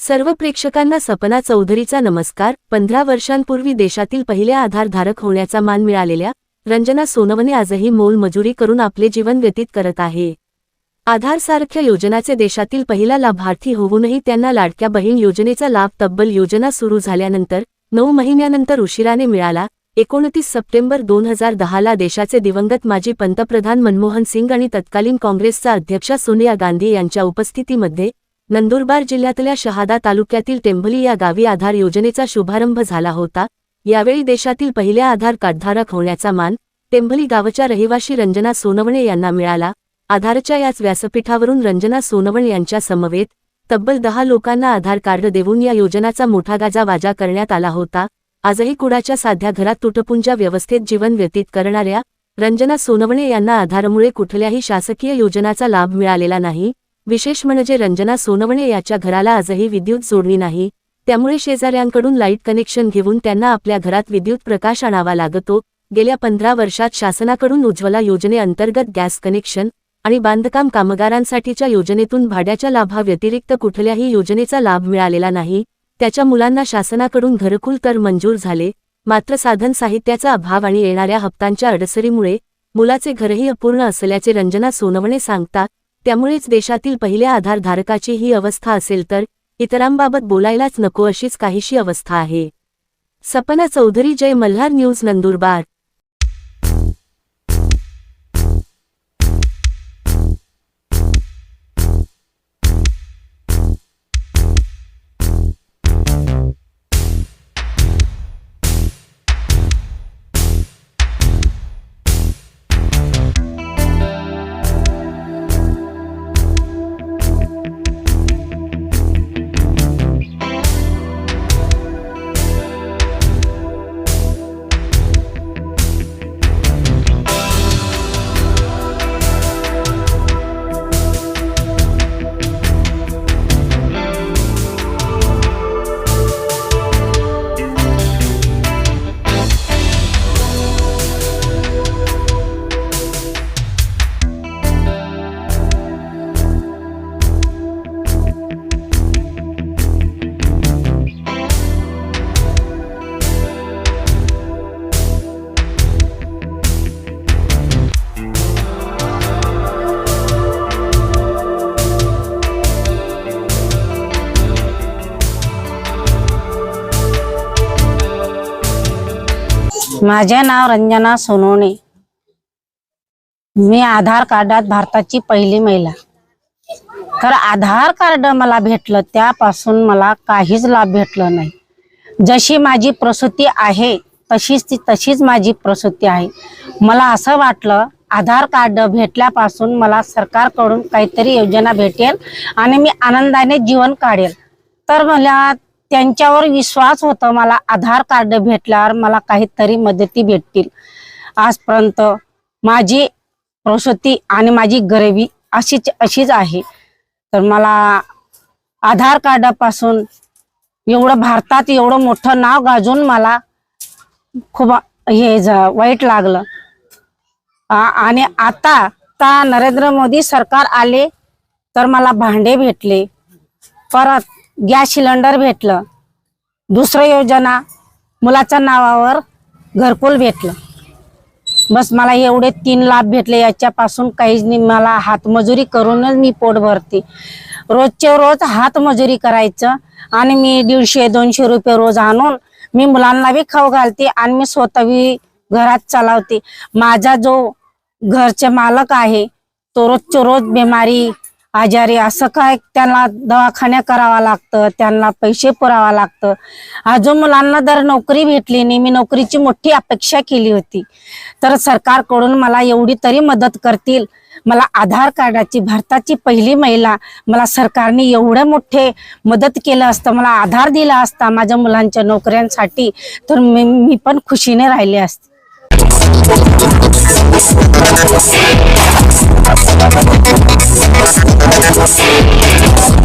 सर्व प्रेक्षकांना सपना चौधरीचा नमस्कार. पंधरा वर्षांपूर्वी देशातील पहिल्या आधारधारक होण्याचा मान मिळालेल्या रंजना सोनवने आजही मोल मजुरी करून आपले जीवन व्यतीत करत आहे. आधारसारख्या योजनाचे देशातील पहिला लाभार्थी होऊनही त्यांना लाडक्या बहीण योजनेचा लाभ तब्बल योजना सुरू झाल्यानंतर नऊ महिन्यानंतर उशिराने मिळाला. एकोणतीस सप्टेंबर दोन हजार दहाला देशाचे दिवंगत माजी पंतप्रधान मनमोहन सिंग आणि तत्कालीन काँग्रेसचा अध्यक्षा सोनिया गांधी यांच्या उपस्थितीमध्ये नंदुरबार जिल्ह्यातल्या शहादा तालुक्यातील टेंभली या गावी आधार योजनेचा शुभारंभ झाला होता. यावेळी देशातील पहिल्या आधार कार्डधारक होण्याचा मान टेंभली गावच्या रहिवाशी रंजना सोनवणे यांना मिळाला. आधारच्या याच व्यासपीठावरून रंजना सोनवणे यांच्या समवेत तब्बल दहा लोकांना आधार कार्ड देऊन या योजनाचा मोठा गाजावाजा करण्यात आला होता. आजही कुडाच्या साध्या घरात तुटपुंजा व्यवस्थेत जीवन व्यतीत करणाऱ्या रंजना सोनवणे यांना आधारमुळे कुठल्याही शासकीय योजनाचा लाभ मिळालेला नाही. विशेष म्हणजे रंजना सोनवणे याच्या घराला आजही विद्युत जोडणी नाही त्यामुळे शेजाऱ्यांकडून लाइट कनेक्शन घेऊन त्यांना आपल्या घरात विद्युत प्रकाश आणावा लागतो. गेल्या पंधरा वर्षात शासनाकडून उज्ज्वला योजनेअंतर्गत गॅस कनेक्शन आणि बांधकाम कामगारांसाठीच्या योजनेतून भाड्याच्या लाभाव्यतिरिक्त कुठल्याही योजनेचा लाभ मिळालेला नाही. त्याच्या मुलांना शासनाकडून घरकुल तर मंजूर झाले मात्र साधन साहित्याचा अभाव आणि येणाऱ्या हप्तांच्या अडसरीमुळे मुलाचे घरही अपूर्ण असल्याचे रंजना सोनवणे सांगतात. त्यामुळेच देशातील पहिल्या आधारधारकाची ही अवस्था असेल तर इतरांबाबत बोलायलाच नको अशीच काहीशी अवस्था आहे. सपना चौधरी जय मल्हार न्यूज नंदुरबार. माझे नाव रंजना सोनवणे मी आधार कार्डात भारताची पहिली महिला. तर आधार कार्ड मला भेटलं त्यापासून मला काहीच लाभ भेटलं नाही. जशी माझी प्रसूती आहे तशीच ती तशीच माझी प्रसूती आहे. मला असं वाटलं आधार कार्ड भेटल्यापासून मला सरकारकडून काहीतरी योजना भेटेल आणि मी आनंदाने जीवन काढेल. तर मला त्यांच्यावर विश्वास होता. मला आधार कार्ड भेटल्यावर मला काहीतरी मदती भेटतील. आजपर्यंत माझी प्रसूती आणि माझी गरिबी अशीच अशीच आहे. तर मला आधार कार्डापासून एवढं भारतात एवढं मोठं नाव गाजून मला खूप हे वाईट लागलं. आणि आता आता नरेंद्र मोदी सरकार आले तर मला भांडे भेटले. परत गॅस सिलेंडर भेटलं. दुसरं योजना मुलाच्या नावावर घरकुल भेटलं. बस मला एवढे तीन लाभ भेटले याच्यापासून काहीच नाही. मला हातमजुरी करूनच मी पोट भरते. रोजचे रोज हातमजुरी करायचं आणि मी दीडशे दोनशे रुपये रोज आणून मी मुलांना बी खाऊ घालते आणि मी स्वतःही घरात चालवते. माझा जो घरचे मालक आहे तो रोजच्या रोज बिमारी आजारी असं काय त्यांना दवाखान्या करावा लागतं त्यांना पैसे पुरावा लागतं. अजून मुलांना जर नोकरी भेटली नाही मी नोकरीची मोठी अपेक्षा केली होती तर सरकारकडून मला एवढी तरी मदत करतील. मला आधार कार्डाची भारताची पहिली महिला मला सरकारने एवढे मोठे मदत केलं असतं मला आधार दिला असता माझ्या मुलांच्या नोकऱ्यांसाठी तर मी मी पण खुशीने राहिले असते. Thank you. ます。